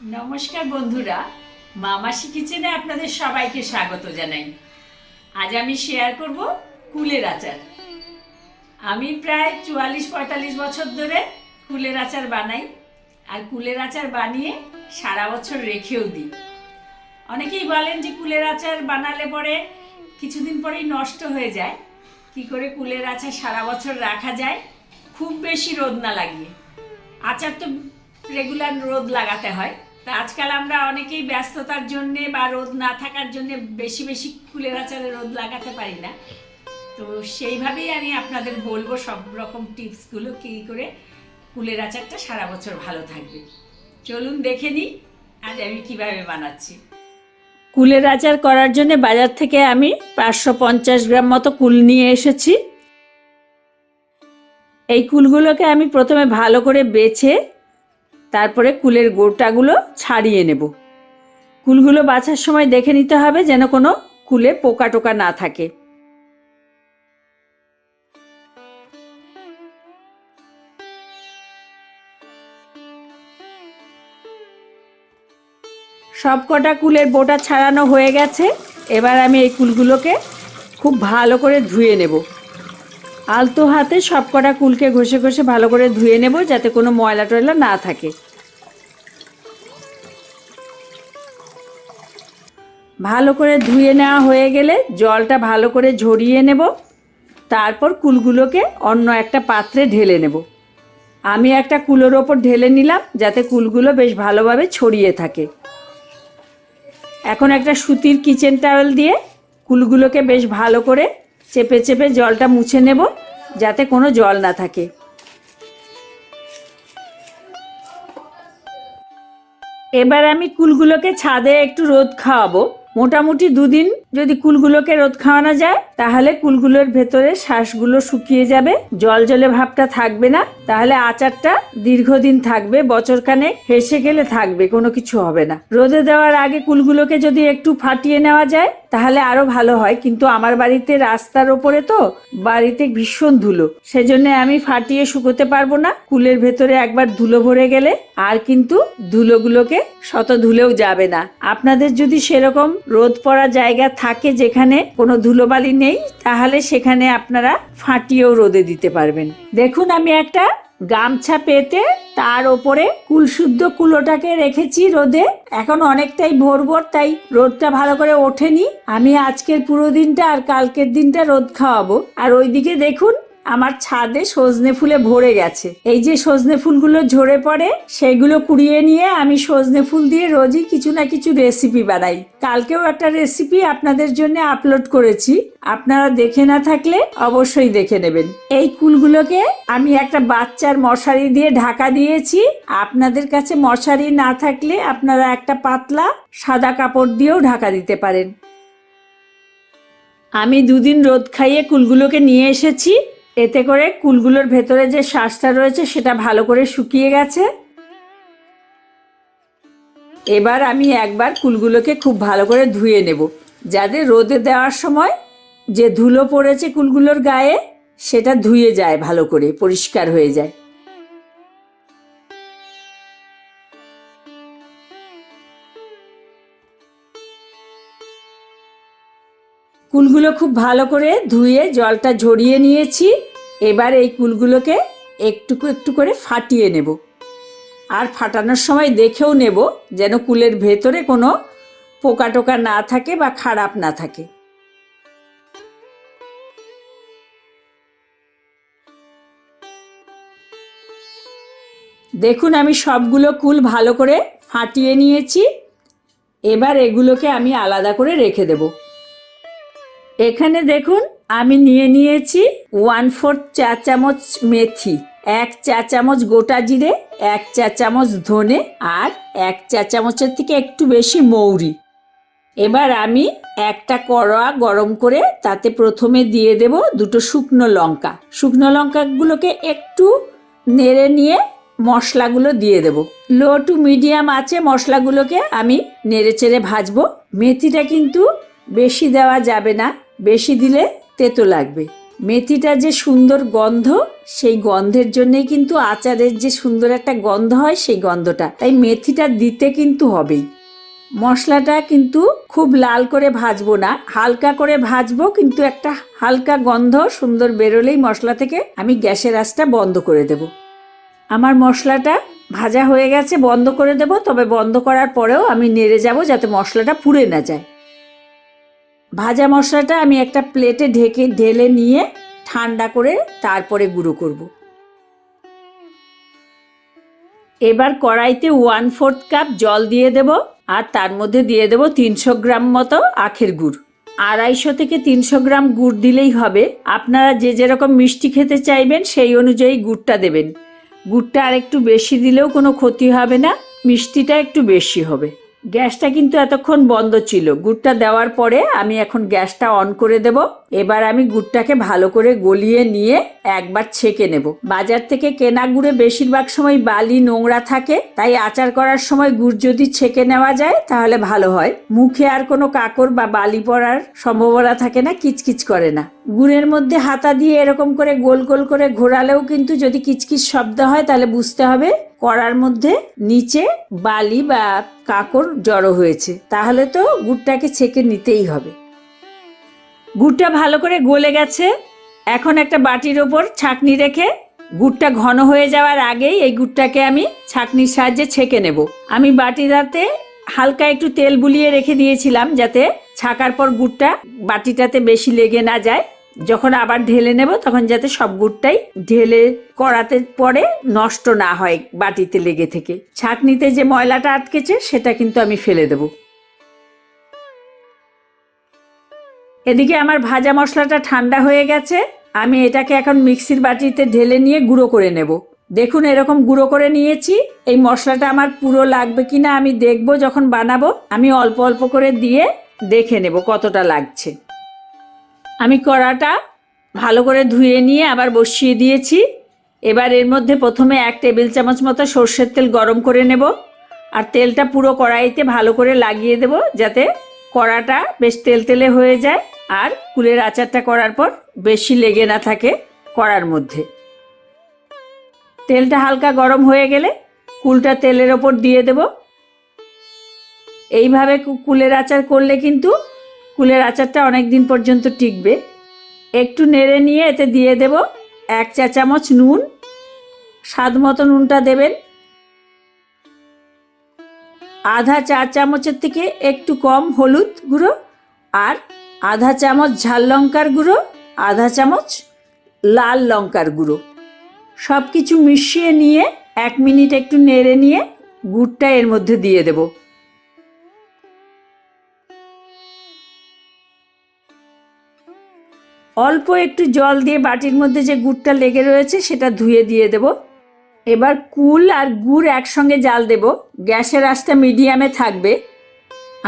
নমস্কার বন্ধুরা মামাসি কিচেনে আপনাদের সবাইকে স্বাগত জানাই। আজ আমি শেয়ার করব কুলের আচার। আমি প্রায় চুয়াল্লিশ পঁয়তাল্লিশ বছর ধরে কুলের আচার বানাই আর কুলের আচার বানিয়ে সারা বছর রেখেও দিই। অনেকেই বলেন যে কুলের আচার বানালে পরে কিছুদিন পরেই নষ্ট হয়ে যায়। কি করে কুলের আচার সারা বছর রাখা যায়? খুব বেশি রোদ না লাগিয়ে। আচার তো রেগুলার রোদ লাগাতে হয়। তা আজকাল আমরা অনেকেই ব্যস্ততার জন্যে বা রোদ না থাকার জন্যে বেশি বেশি কুলের আচারে রোদ লাগাতে পারি না। তো সেইভাবেই আমি আপনাদের বলব সব রকম টিপসগুলো কী করে কুলের আচারটা সারা বছর ভালো থাকবে। চলুন দেখে নিই, আজ আমি কীভাবে বানাচ্ছি। কুলের আচার করার জন্য বাজার থেকে আমি পাঁচশো পঞ্চাশ গ্রাম মতো কুল নিয়ে এসেছি। এই কুলগুলোকে আমি প্রথমে ভালো করে বেছে তারপরে কুলের গোটাগুলো ছাড়িয়ে নেব। কুলগুলো বাছার সময় দেখে নিতে হবে যেন কোনো কুলে পোকা টোকা না থাকে। সব কটা কুলের বোটা ছাড়ানো হয়ে গেছে। এবার আমি এই কুলগুলোকে খুব ভালো করে ধুয়ে নেব। আলতো হাতে সব কটা কুলকে ঘষে ঘষে ভালো করে ধুয়ে নেব যাতে কোনো ময়লা টয়লা না থাকে। ভালো করে ধুয়ে নেওয়া হয়ে গেলে জলটা ভালো করে ঝরিয়ে নেব। তারপর কুলগুলোকে অন্য একটা পাত্রে ঢেলে নেব। আমি একটা কুলোর ওপর ঢেলে নিলাম যাতে কুলগুলো বেশ ভালোভাবে ছড়িয়ে থাকে। এখন একটা সুতির কিচেন টাওয়েল দিয়ে কুলগুলোকে বেশ ভালো করে চেপে চেপে জলটা মুছে নেব যাতে কোনো জল না থাকে। এবার আমি কুলগুলোকে ছাদে একটু রোদ খাওয়াবো। মোটামুটি দুদিন যদি কুলগুলোকে রোদ খাওয়ানো যায়, তাহলে কুলগুলোর ভেতরে শ্বাসগুলো শুকিয়ে যাবে, জল জলে ভাবটা থাকবে না, তাহলে আচারটা দীর্ঘদিন থাকবে, বছরখানেক হেসে গেলে থাকবে, কোনো কিছু হবে না। রোদে দেওয়ার আগে কুলগুলোকে যদি একটু ফাটিয়ে নেওয়া যায়, তাহলে আরও ভালো হয়, কিন্তু আমার বাড়িতে রাস্তার ওপরে তো বাড়িতে ভীষণ ধুলো, সেজন্য আমি ফাটিয়ে শুকোতে পারব না। কুলের ভেতরে একবার ধুলো ভরে গেলে আর কিন্তু ধুলোগুলোকে শত ধুলেও যাবে না। আপনাদের যদি সেরকম রোদ পড়া জায়গা থাকে যেখানে কোনো ধুলোবালি নেই, তাহলে সেখানে আপনারা ফাটিয়েও রোদে দিতে পারবেন। দেখুন, আমি একটা গামছা পেতে তার ওপরে কুলশুদ্ধ কুলোটাকে রেখেছি রোদে। এখন অনেকটাই ভোর ভোর, তাই রোদটা ভালো করে ওঠেনি। আমি আজকের পুরো দিনটা আর কালকের দিনটা রোদ খাওয়াবো। আর ওইদিকে দেখুন আমার ছাদে সজনে ফুলে ভরে গেছে। এই যে সজনে ফুলগুলো ঝরে পড়ে, সেগুলো কুড়িয়ে নিয়ে আমি সজনে ফুল দিয়ে রোজই কিছু না কিছু রেসিপি বানাই। কালকেও একটা রেসিপি আপনাদের জন্য আপলোড করেছি। আপনারা দেখে না থাকলে অবশ্যই দেখে নেবেন। এই কুলগুলোকে আমি একটা বাচ্চার মশারি দিয়ে ঢাকা দিয়েছি। আপনাদের কাছে মশারি না থাকলে আপনারা একটা পাতলা সাদা কাপড় দিয়েও ঢাকা দিতে পারেন। আমি দুদিন রোদ খাইয়ে কুলগুলোকে নিয়ে এসেছি। এতে করে কুলগুলোর ভেতরে যে শ্বাসটা রয়েছে সেটা ভালো করে শুকিয়ে গেছে। এবার আমি একবার কুলগুলোকে খুব ভালো করে ধুয়ে নেব, যাতে রোদে দেওয়ার সময় যে ধুলো পড়েছে কুলগুলোর গায়ে, সেটা ধুয়ে যায় ভালো করে, পরিষ্কার হয়ে যায়। কুলগুলো খুব ভালো করে ধুয়ে জলটা ঝরিয়ে নিয়েছি। এবার এই কুলগুলোকে একটু একটু করে ফাটিয়ে নেব। আর ফাটানোর সময় দেখেও নেব যেন কুলের ভেতরে কোনো পোকা টোকা না থাকে বা খারাপ না থাকে। দেখুন, আমি সবগুলো কুল ভালো করে ফাটিয়ে নিয়েছি। এবার এগুলোকে আমি আলাদা করে রেখে দেবো। এখানে দেখুন, আমি নিয়ে নিয়েছি ওয়ান ফোর্থ চা চামচ মেথি, এক চা চামচ গোটা জিরে, এক চা চামচ ধনে আর এক চা চামচের থেকে একটু বেশি মৌরি। এবার আমি একটা কড়া গরম করে তাতে প্রথমে দিয়ে দেব দুটো শুকনো লঙ্কা। শুকনো লঙ্কাগুলোকে একটু নেড়ে নিয়ে মশলাগুলো দিয়ে দেব। লো টু মিডিয়াম আছে মশলাগুলোকে আমি নেড়ে চেড়ে ভাজবো। মেথিটা কিন্তু বেশি দেওয়া যাবে না। বেশি দিলে তেতো লাগবে। মেথিটা যে সুন্দর গন্ধ, সেই গন্ধের জন্যই কিন্তু আচারের যে সুন্দর একটা গন্ধ হয়, সেই গন্ধটা। তাই মেথিটা দিতে কিন্তু হবেই। মশলাটা কিন্তু খুব লাল করে ভাজবো না। হালকা করে ভাজবো, কিন্তু একটা হালকা গন্ধ সুন্দর বেরোলেই মশলা থেকে আমি গ্যাসের আঁচটা বন্ধ করে দেব। আমার মশলাটা ভাজা হয়ে গেছে, বন্ধ করে দেব। তবে বন্ধ করার পরেও আমি নেড়ে যাব যাতে মশলাটা পুড়ে না যায়। ভাজা মশলাটা আমি একটা প্লেটে ঢেকে ঢেলে নিয়ে ঠান্ডা করে তারপরে গুঁড়ো করব। এবার কড়াইতে ওয়ান ফোর্থ কাপ জল দিয়ে দেব আর তার মধ্যে দিয়ে দেব তিনশো গ্রাম মতো আখের গুড়। আড়াইশো থেকে তিনশো গ্রাম গুড় দিলেই হবে। আপনারা যে যেরকম মিষ্টি খেতে চাইবেন সেই অনুযায়ী গুড়টা দেবেন। গুড়টা আর একটু বেশি দিলেও কোনো ক্ষতি হবে না, মিষ্টিটা একটু বেশি হবে। গ্যাসটা কিন্তু এতক্ষণ বন্ধ ছিল। গুড়টা দেওয়ার পরে আমি এখন গ্যাসটা অন করে দেব। এবার আমি গুড়টাকে ভালো করে গলিয়ে নিয়ে একবার ছেঁকে নেব। বাজার থেকে কেনা গুড়ে বেশিরভাগ সময় বালি, নোংরা থাকে, তাই আচার করার সময় গুড় যদি ছেঁকে নেওয়া যায়, তাহলে ভালো হয়। মুখে আর কোনো কাকর বা বালি পড়ার সম্ভাবনা থাকে না, কিচকিচ করে না। গুড়ের মধ্যে হাতা দিয়ে এরকম করে গোল গোল করে ঘোরালেও কিন্তু যদি কিচকিচ শব্দ হয়, তাহলে বুঝতে হবে কড়ার মধ্যে নিচে বালি বা কাকর জড়ো হয়েছে। তাহলে তো গুড়টাকে ছেঁকে নিতেই হবে। গুড়টা ভালো করে গলে গেছে। এখন একটা বাটির ওপর ছাঁকনি রেখে গুড়টা ঘন হয়ে যাওয়ার আগেই এই গুড়টাকে আমি ছাঁকনির সাহায্যে ছেঁকে নেব। আমি বাটিটাতে হালকা একটু তেল বুলিয়ে রেখে দিয়েছিলাম যাতে ছাকার পর গুড়টা বাটিটাতে বেশি লেগে না যায়। যখন আবার ঢেলে নেব তখন যাতে সব গুড়টাই ঢেলে কড়াতে পরে নষ্ট না হয় বাটিতে লেগে থেকে। ছাঁকনিতে যে ময়লাটা আটকেছে সেটা কিন্তু আমি ফেলে দেব। এদিকে আমার ভাজা মশলাটা ঠান্ডা হয়ে গেছে, আমি এটাকে এখন মিক্সির বাটিতে ঢেলে নিয়ে গুঁড়ো করে নেব। দেখুন এরকম গুঁড়ো করে নিয়েছি, এই মশলাটা আমার পুরো লাগবে কিনা আমি দেখব যখন বানাবো, আমি অল্প অল্প করে দিয়ে দেখে নেব কতটা লাগছে। আমি কড়াটা ভালো করে ধুয়ে নিয়ে আবার বসিয়ে দিয়েছি, এবার এর মধ্যে প্রথমে এক টেবিল চামচ মতো সর্ষের তেল গরম করে নেব, আর তেলটা পুরো কড়াইতে ভালো করে লাগিয়ে দেব যাতে কড়াটা বেশ তেল তেলে হয়ে যায়। আর কুলের আচারটা করার পর বেশি লেগে না থাকে কড়ার মধ্যে। তেলটা হালকা গরম হয়ে গেলে কুলটা তেলের ওপর দিয়ে দেব। এইভাবে কুলের আচার করলে কিন্তু কুলের আচারটা অনেক দিন পর্যন্ত টিকবে। একটু নেড়ে নিয়ে এতে দিয়ে দেব এক চা চামচ নুন। স্বাদ মতো নুনটা দেবেন। আধা চা চামচের থেকে একটু কম হলুদ গুঁড়ো আর আধা চামচ ঝাল লঙ্কার গুঁড়ো, আধা চামচ লাল লঙ্কার গুঁড়ো। সব কিছু মিশিয়ে নিয়ে এক মিনিট একটু নেড়ে নিয়ে গুড়টা এর মধ্যে দিয়ে দেবো। অল্প একটু জল দিয়ে বাটির মধ্যে যে গুড়টা লেগে রয়েছে সেটা ধুয়ে দিয়ে দেব। এবার কুল আর গুড় একসঙ্গে জাল দেব। গ্যাসের আঁচটা মিডিয়ামে থাকবে।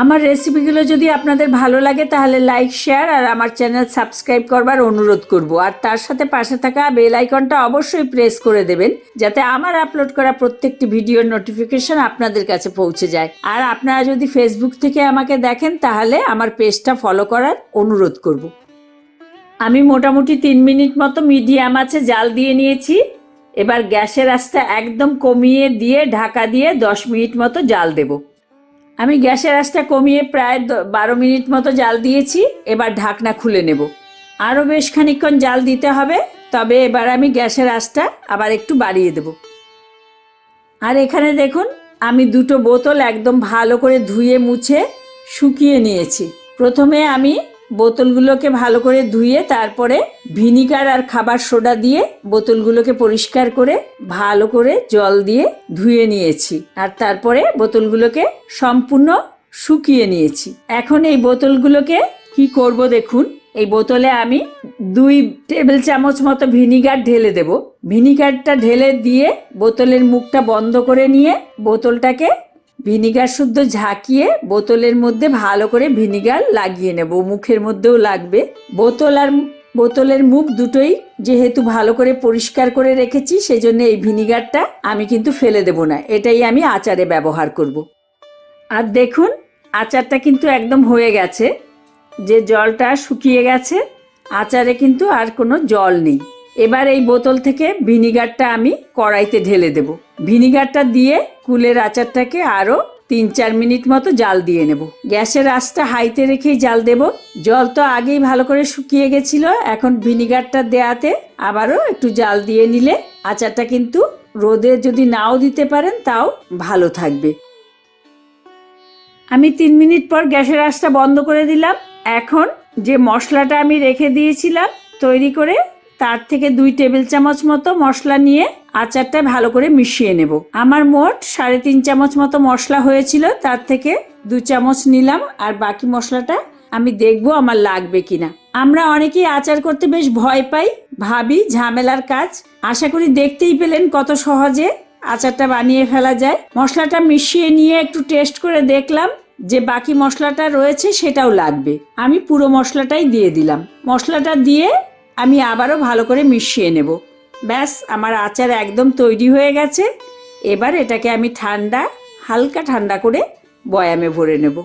আমার রেসিপিগুলো যদি আপনাদের ভালো লাগে, তাহলে লাইক শেয়ার আর আমার চ্যানেল সাবস্ক্রাইব করবার অনুরোধ করব। আর তার সাথে পাশে থাকা বেল আইকনটা অবশ্যই প্রেস করে দেবেন, যাতে আমার আপলোড করা প্রত্যেকটি ভিডিওর নোটিফিকেশন আপনাদের কাছে পৌঁছে যায়। আর আপনারা যদি ফেসবুক থেকে আমাকে দেখেন, তাহলে আমার পেজটা ফলো করার অনুরোধ করব। আমি মোটামুটি তিন মিনিট মতো মিডিয়াম আছে, জাল দিয়ে নিয়েছি। এবার গ্যাসের আঁচটা একদম কমিয়ে দিয়ে, ঢাকা দিয়ে দশ মিনিট মতো জাল দেব। আমি গ্যাসের আঁচটা কমিয়ে প্রায় বারো মিনিট মতো জাল দিয়েছি, এবার ঢাকনা খুলে নেব। আরও বেশ খানিকক্ষণ জাল দিতে হবে, তবে এবার আমি গ্যাসের আঁচটা আবার একটু বাড়িয়ে দেব। আর এখানে দেখুন, আমি দুটো বোতল একদম ভালো করে ধুয়ে মুছে শুকিয়ে নিয়েছি। প্রথমে আমি বোতলগুলোকে ভালো করে ধুয়ে তারপরে ভিনিগার আর খাবার সোডা দিয়ে বোতলগুলোকে পরিষ্কার করে ভালো করে জল দিয়ে ধুয়ে নিয়েছি। আর তারপরে বোতলগুলোকে সম্পূর্ণ শুকিয়ে নিয়েছি। এখন এই বোতলগুলোকে কি করব দেখুন, এই বোতলে আমি দুই টেবিল চামচ মতো ভিনিগার ঢেলে দেব। ভিনিগারটা ঢেলে দিয়ে বোতলের মুখটা বন্ধ করে নিয়ে বোতলটাকে ভিনিগার শুদ্ধ ঝাঁকিয়ে বোতলের মধ্যে ভালো করে ভিনিগার লাগিয়ে নেব, মুখের মধ্যেও লাগবে। বোতল আর বোতলের মুখ দুটোই যেহেতু ভালো করে পরিষ্কার করে রেখেছি সেই জন্য এই ভিনিগারটা আমি কিন্তু ফেলে দেব না, এটাই আমি আচারে ব্যবহার করব। আর দেখুন, আচারটা কিন্তু একদম হয়ে গেছে, যে জলটা শুকিয়ে গেছে, আচারে কিন্তু আর কোনো জল নেই। এবার এই বোতল থেকে ভিনিগারটা আমি কড়াইতে ঢেলে দেব। ভিনিগারটা দিয়ে কুলের আচারটাকে আরও তিন চার মিনিট মতো জাল দিয়ে নেব। গ্যাসের আঁচটা হাইতে রেখেই জাল দেব। জল তো আগেই ভালো করে শুকিয়ে গেছিল। এখন ভিনিগারটা দেয়াতে আবারও একটু জাল দিয়ে নিলে আচারটা কিন্তু রোদে যদি নাও দিতে পারেন, তাও ভালো থাকবে। আমি তিন মিনিট পর গ্যাসের আঁচটা বন্ধ করে দিলাম। এখন যে মশলাটা আমি রেখে দিয়েছিলাম, তৈরি করে তার থেকে দুই টেবিল চামচ মতো মশলা নিয়ে আচারটা ভালো করে মিশিয়ে নেব। আমার মোট সাড়ে তিন চামচ মতো মশলা হয়েছিল, তার থেকে দু চামচ নিলাম আর বাকি মশলাটা আমি দেখব আমার লাগবে কিনা। আমরা অনেকেই আচার করতে বেশ ভয় পাই, ভাবি ঝামেলার কাজ। আশা করি দেখতেই পেলেন কত সহজে আচারটা বানিয়ে ফেলা যায়। মশলাটা মিশিয়ে নিয়ে একটু টেস্ট করে দেখলাম যে বাকি মশলাটা রয়েছে সেটাও লাগবে। আমি পুরো মশলাটাই দিয়ে দিলাম। মশলাটা দিয়ে আমি আবারও ভালো করে মিশিয়ে নেব। ব্যাস, আমার আচার একদম তৈরি হয়ে গেছে। এবার এটাকে আমি ঠান্ডা, হালকা ঠান্ডা করে বয়ামে ভরে নেব।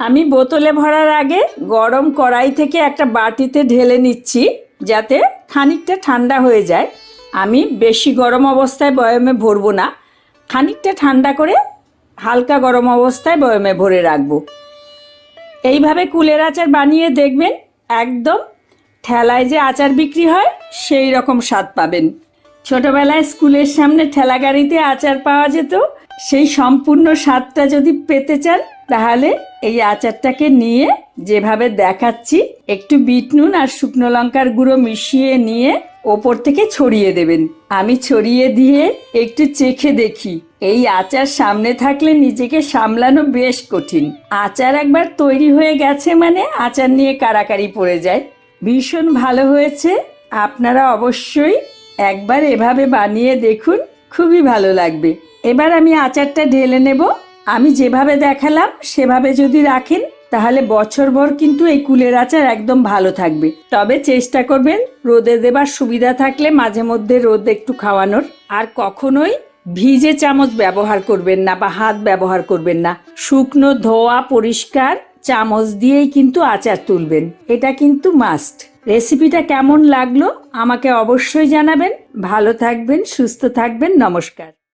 আমি বোতলে ভরার আগে গরম কড়াই থেকে একটা বাটিতে ঢেলে নিচ্ছি যাতে খানিকটা ঠান্ডা হয়ে যায়। আমি বেশি গরম অবস্থায় বয়ামে ভরবো না। খানিকটা ঠান্ডা করে হালকা গরম অবস্থায় বয়ামে ভরে রাখব। এইভাবে কুলের আচার বানিয়ে দেখবেন একদম ঠেলায় যে আচার বিক্রি হয়, সেই রকম স্বাদ পাবেন। ছোটবেলায় স্কুলের সামনে ঠেলা গাড়িতে আচার পাওয়া যেত, সেই সম্পূর্ণ স্বাদটা যদি পেতে চান, তাহলে এই আচারটাকে নিয়ে যেভাবে দেখাচ্ছি, একটু বিট নুন আর শুকনো লঙ্কার গুঁড়ো মিশিয়ে নিয়ে ওপর থেকে ছড়িয়ে দেবেন। আমি ছড়িয়ে দিয়ে একটু চেখে দেখি। এই আচার সামনে থাকলে নিজেকে সামলানো বেশ কঠিন। আচার একবার তৈরি হয়ে গেছে মানে আচার নিয়ে কারাকারি পড়ে যায়। ভীষণ ভালো হয়েছে। আপনারা অবশ্যই একবার এভাবে বানিয়ে দেখুন, খুবই ভালো লাগবে। এবার আমি আচারটা ঢেলে নেব। আমি যেভাবে দেখালাম, সেভাবে যদি রাখেন তাহলে বছরভর কিন্তু এই কুলের আচার একদম ভালো থাকবে। তবে চেষ্টা করবেন রোদে দেবার সুবিধা থাকলে মাঝে মধ্যে রোদ একটু খাওয়ানোর। আর কখনোই ভিজে চামচ ব্যবহার করবেন না বা হাত ব্যবহার করবেন না। শুকনো ধোয়া, পরিষ্কার চামচ দিয়েই কিন্তু আচার তুলবেন। এটা কিন্তু মাস্ট রেসিপিটা কেমন লাগল আমাকে অবশ্যই জানাবেন। ভালো থাকবেন, সুস্থ থাকবেন, নমস্কার।